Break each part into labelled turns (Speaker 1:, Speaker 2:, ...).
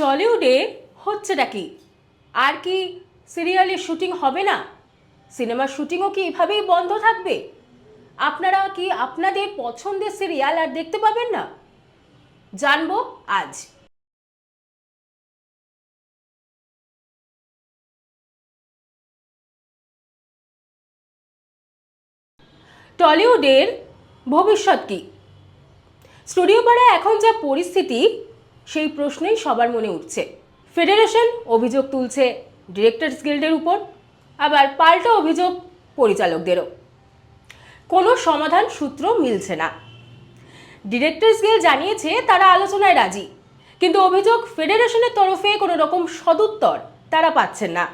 Speaker 1: টলিউডে হচ্ছেটা কি? আর কি সিরিয়ালের শুটিং হবে না? সিনেমার শুটিংও কি এভাবেই বন্ধ থাকবে? আপনারা কি আপনাদের পছন্দের সিরিয়াল আর দেখতে পাবেন না? জানব আজ। টলিউডের ভবিষ্যৎ কি? স্টুডিও পাড়ায় এখন যা পরিস্থিতি সেই প্রশ্নেই সবার মনে উঠছে। ফেডারেশন অভিযোগ তুলছে ডিরেক্টরস গিল্ডের উপর, আবার পাল্টা অভিযোগ পরিচালকদেরও। কোনো সমাধান সূত্র মিলছে না। ডিরেক্টরস গিল্ড জানিয়েছে তারা আলোচনায় রাজি, কিন্তু অভিযোগ ফেডারেশনের তরফে কোনো রকম সদুত্তর তারা পাচ্ছেন না।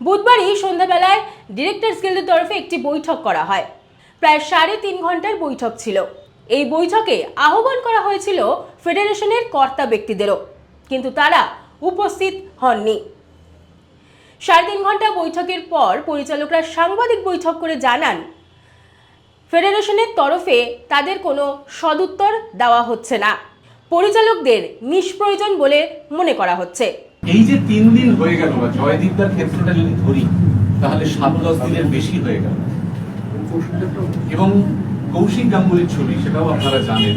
Speaker 1: বুধবারই সন্ধ্যাবেলায় ডিরেক্টরস গিল্ডের তরফে একটি বৈঠক করা হয়। প্রায় সাড়ে তিন ঘণ্টার বৈঠক ছিল। এই বৈঠকে আহ্বান করা হয়েছিল ফেডারেশনের কর্তা ব্যক্তিদেরও কিন্তু তারা উপস্থিত হননি। সাড়ে তিন ঘণ্টা বৈঠকের পর পরিচালকরা সাংবাদিক বৈঠক করে জানান ফেডারেশনের তরফে তাদের কোনো সদুত্তর দেওয়া হচ্ছে না। পরিচালকদের নিষ্প্রয়োজন বলে মনে করা হচ্ছে।
Speaker 2: এই যে তিন দিন হয়ে গেল বা জয়দীপদার ক্ষেত্রটা যদি ধরি তাহলে সাত দশ দিনের বেশি হয়ে গেল। এবং কৌশিক গাঙ্গুলির ছবি, সেটাও আপনারা জানেন।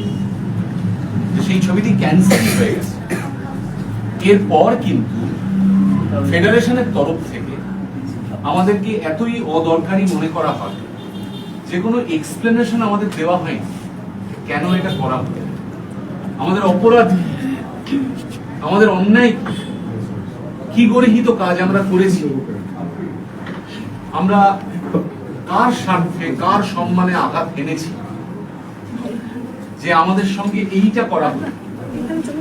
Speaker 2: যে সেই ছবিটি ক্যান্সেল হয়ে গেছে। এরপর কিন্তু ফেডারেশনের তরফ থেকে আমাদেরকে এতই অদরকারি মনে করা হয় যে কোনো এক্সপ্লেনেশন আমাদের দেওয়া হয়নি, কেন এটা করা হলো? আমাদের অপরাধ, আমাদের অন্যায়? কি গরিহিত কাজ আমরা করেছি? আমরা কার স্বার্থে, কার সম্মানে আঘাত এনেছি? যে আমাদের সঙ্গে এইটা করা হলো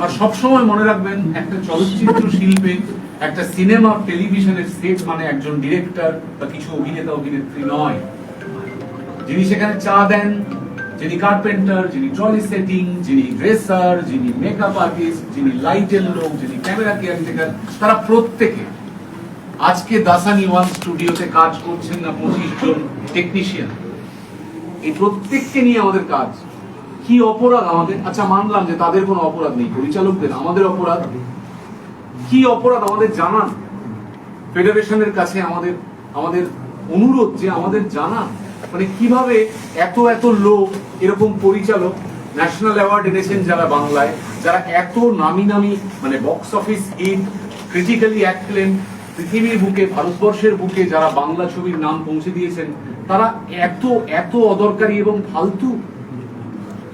Speaker 2: আর সবসময় মনে রাখবেন, একটা চলচ্চিত্র শিল্পে, একটা সিনেমা, টেলিভিশনের সেট মানে একজন ডিরেক্টর বা কিছু অভিনেতা, অভিনেত্রী নয়। যিনি সেখানে চা দেন, যিনি কার্পেন্টার, যিনি ট্রলি সেটিং যিনি ড্রেসার যিনি মেকআপ আর্টিস্ট যিনি লাইটের লোক, যিনি ক্যামেরা কেয়ারটেকার তারা প্রত্যেকে আজকে দাসানি ওয়ান স্টুডিওতে কাজ করছেন না পঁচিশ জন টেকনিশিয়ান এই প্রত্যেককে নিয়ে আমাদের কাজ। কি অপরাধ আমাদের? আচ্ছা মানলাম যে তাদের কোনো অপরাধ নেই, পরিচালকদের, আমাদের অপরাধ। কি অপরাধ আমাদের জানান? ফেডারেশনের কাছে আমাদের আমাদের অনুরোধ যে আমাদের জানান। মানে কীভাবে এত এত লোক, এরকম পরিচালক ন্যাশনাল অ্যাওয়ার্ড এনেছেন যারা বাংলায়, যারা এত নামি নামি মানে box office hit critically acclaim পৃথিবীর বুকে, ভারতবর্ষের বুকে যারা বাংলা ছবির নাম পৌঁছে দিয়েছেন, তারা এত এত অদরকারি এবং ফালতু।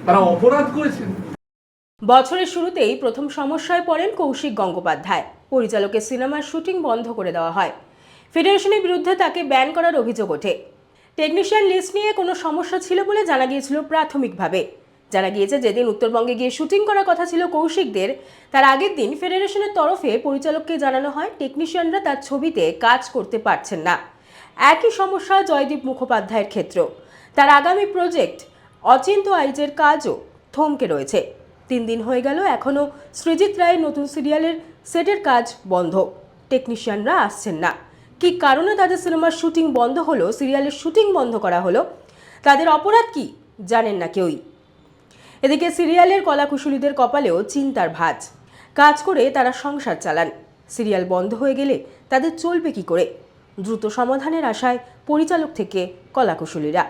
Speaker 2: তারা অপরাধ করেছেন।
Speaker 1: বছরের শুরুতেই প্রথম সমস্যায় পড়েন কৌশিক গঙ্গোপাধ্যায়। পরিচালকের সিনেমার শুটিং বন্ধ করে দেওয়া হয়। ফেডারেশনের বিরুদ্ধে তাকে ব্যান করার অভিযোগ ওঠে। টেকনিশিয়ান লিস্ট নিয়ে কোনো সমস্যা ছিল বলে জানা গিয়েছিল প্রাথমিকভাবে। জানা গিয়েছে যেদিন উত্তরবঙ্গে গিয়ে শুটিং করার কথা ছিল কৌশিকদের, তার আগের দিন ফেডারেশনের তরফে পরিচালককে জানানো হয়, টেকনিশিয়ানরা তার ছবিতে কাজ করতে পারছেন না। একই সমস্যা জয়দীপ মুখোপাধ্যায়ের ক্ষেত্র। তার আগামী প্রজেক্ট অচিন্ত আইজের কাজও থমকে রয়েছে। তিন দিন হয়ে গেল এখনও সৃজিত রায়ের নতুন সিরিয়ালের সেটের কাজ বন্ধ। টেকনিশিয়ানরা আসছেন না। কী কারণে তাদের সিনেমার শুটিং বন্ধ হলো, সিরিয়ালের শুটিং বন্ধ করা হলো, তাদের অপরাধ কি জানেন না কেউই। এদিকে সিরিয়ালের কলাকুশলীদের কপালেও চিন্তার ভাজ। কাজ করে তারা সংসার চালান। সিরিয়াল বন্ধ হয়ে গেলে তাদের চলবে কি করে? দ্রুত সমাধানের আশায় পরিচালক থেকে কলাকুশলীরা।